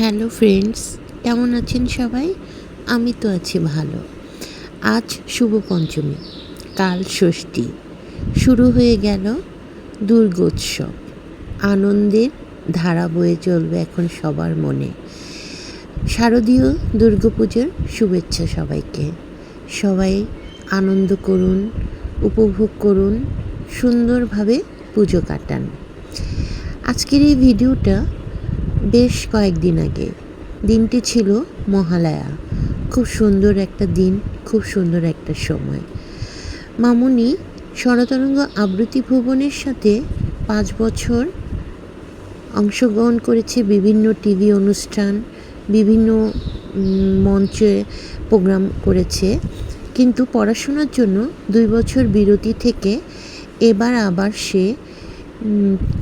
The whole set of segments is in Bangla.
হ্যালো ফ্রেন্ডস, কেমন আছেন সবাই? আমি তো আছি ভালো। আজ শুভ পঞ্চমী, কাল ষষ্ঠী। শুরু হয়ে গেল দুর্গোৎসব। আনন্দের ধারা বয়ে চলবে এখন সবার মনে। শারদীয় দুর্গাপুজোর শুভেচ্ছা সবাইকে। সবাই আনন্দ করুন, উপভোগ করুন, সুন্দরভাবে পুজো কাটান। আজকের এই ভিডিওটা বেশ কয়েকদিন আগে। দিনটি ছিল মহালয়া। খুব সুন্দর একটা দিন, খুব সুন্দর একটা সময়। মামুনি শরতরঙ্গ আবৃত্তি ভুবনের সাথে পাঁচ বছর অংশগ্রহণ করেছে বিভিন্ন টিভি অনুষ্ঠান, বিভিন্ন মঞ্চে প্রোগ্রাম করেছে। কিন্তু পড়াশোনার জন্য দুই বছর বিরতি থেকে এবার আবার সে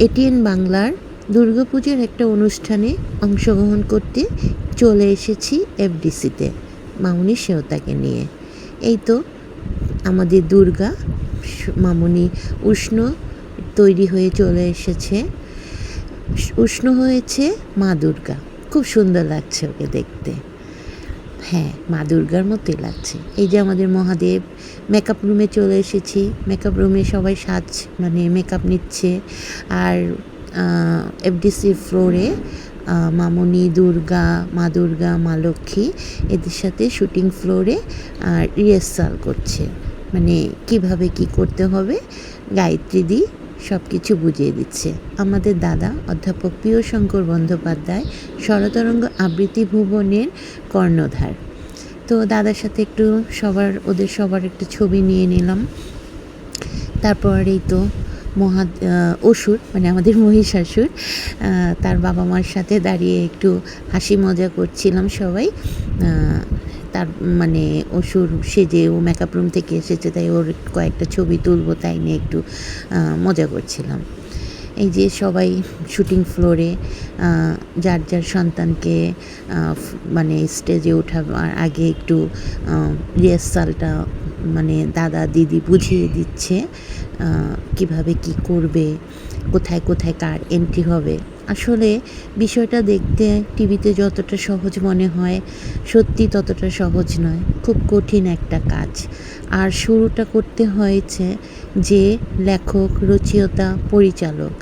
এটিএন বাংলার দুর্গাপুজোর একটা অনুষ্ঠানে অংশগ্রহণ করতে চলে এসেছি এফডিসিতে মামুনি সেওতাকে নিয়ে। এই তো আমাদের দুর্গা, মামুনি উষ্ণ তৈরি হয়ে চলে এসেছে। উষ্ণ হয়েছে মা দুর্গা। খুব সুন্দর লাগছে ওকে দেখতে। হ্যাঁ মা দুর্গার মতোই লাগছে। এই যে আমাদের মহাদেব মেকআপ রুমে চলে এসেছি। মেকআপ রুমে সবাই সাজ মানে মেকআপ নিচ্ছে। আর এফডিসি ফ্লোরে মামনি, দুর্গা, মা দুর্গা, মা লক্ষ্মী এদের সাথে শুটিং ফ্লোরে রিহার্সাল করছে। মানে কীভাবে কি করতে হবে, গায়ত্রী দি সব কিছু বুঝিয়ে দিচ্ছে। আমাদের দাদা অধ্যাপক প্রিয় শঙ্কর বন্দ্যোপাধ্যায় শরতরঙ্গ আবৃত্তি ভুবনের কর্ণধার। তো দাদার সাথে একটু সবার, ওদের সবার একটু ছবি নিয়ে নিলাম। তারপরেই তো মহা অসুর মানে আমাদের মহিষাসুর তার বাবা মার সাথে দাঁড়িয়ে একটু হাসি মজা করছিলাম সবাই। তার মানে অসুর সেজে ও মেকআপ রুম থেকে এসেছে, তাই ওর কয়েকটা ছবি তুলবো, তাই নিয়ে একটু মজা করছিলাম। এই যে সবাই শুটিং ফ্লোরে যার যার সন্তানকে মানে স্টেজে ওঠাবার আগে একটু রিহার্সালটা মানে দাদা, দিদি বুঝিয়ে দিচ্ছে। কীভাবে কি করবে, কোথায় কোথায় কার এন্ট্রি হবে। আসলে বিষয়টা দেখতে টিভিতে যতটা সহজ মনে হয়, সত্যি ততটা সহজ নয়, খুব কঠিন একটা কাজ। আর শুরুটা করতে হয়েছে যে লেখক, রচয়িতা, পরিচালক।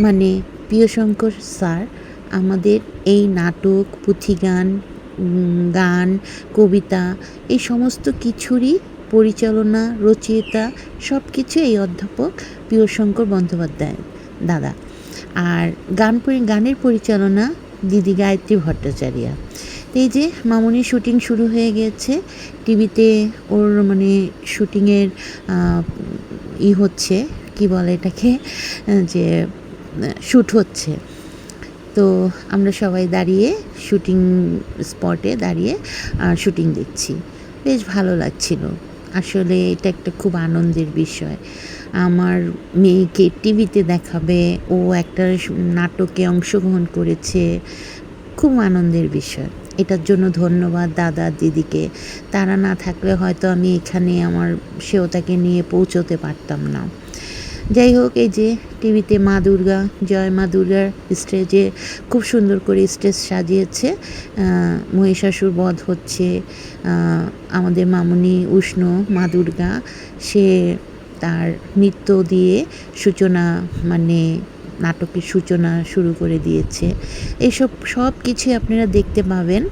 মানে প্রিয়শঙ্কর স্যার আমাদের এই নাটক, পুঁথিগান গান, কবিতা, এই সমস্ত কিছুরই পরিচালনা, রচয়িতা সব কিছু এই অধ্যাপক প্রিয়শঙ্কর বন্দ্যোপাধ্যায়। দাদা, আর গান গানের পরিচালনা দিদি গায়ত্রী ভট্টাচার্য। এই যে মামনির শুটিং শুরু হয়ে গেছে, টিভিতে ওর মানে শুটিংয়ের ই হচ্ছে, কি বলে এটাকে, যে শ্যুট হচ্ছে। তো আমরা সবাই দাঁড়িয়ে শুটিং স্পটে দাঁড়িয়ে শুটিং দেখছি। বেশ ভালো লাগছিল। আসলে এটা একটা খুব আনন্দের বিষয়। আমার মেয়েকে টিভিতে দেখাবে, ও একটা নাটকে অংশগ্রহণ করেছে, খুব আনন্দের বিষয়। এটার জন্য ধন্যবাদ দাদা দিদিকে। তারা না থাকলে হয়তো আমি এখানে আমার সেও তাকে নিয়ে পৌঁছতে পারতাম না। যাই হোক এই যে টিভিতে মা দুর্গা, জয় মা দুর্গার স্টেজে খুব সুন্দর করে স্টেজ সাজিয়েছে মহিষাসুর বধ হচ্ছে আমাদের মামনি উষ্ণ মা দুর্গা, সে তার নৃত্য দিয়ে সূচনা মানে নাটকের সূচনা শুরু করে দিয়েছে। এইসব সব কিছুই আপনারা দেখতে পাবেন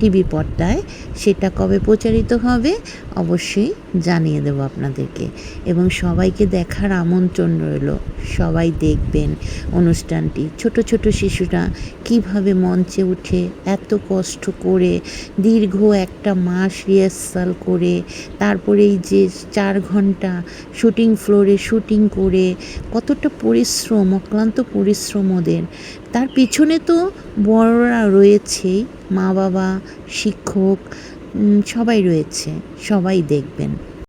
টিভি পর্দায়। সেটা কবে প্রচারিত হবে অবশ্যই জানিয়ে দেবো আপনাদেরকে। এবং সবাইকে দেখার আমন্ত্রণ রইল। সবাই দেখবেন অনুষ্ঠানটি। ছোট ছোট শিশুরা কীভাবে মঞ্চে উঠে এত কষ্ট করে দীর্ঘ একটা মাস রিহার্সাল করে, তারপরে এই যে চার ঘণ্টা শুটিং ফ্লোরে শুটিং করে, কতটা পরিশ্রম অক্লান্ত পরিশ্রম ওদের তার পিছনে তো বড়রা রয়েছেই মা বাবা শিক্ষক সবাই রয়েছে, সবাই দেখবেন।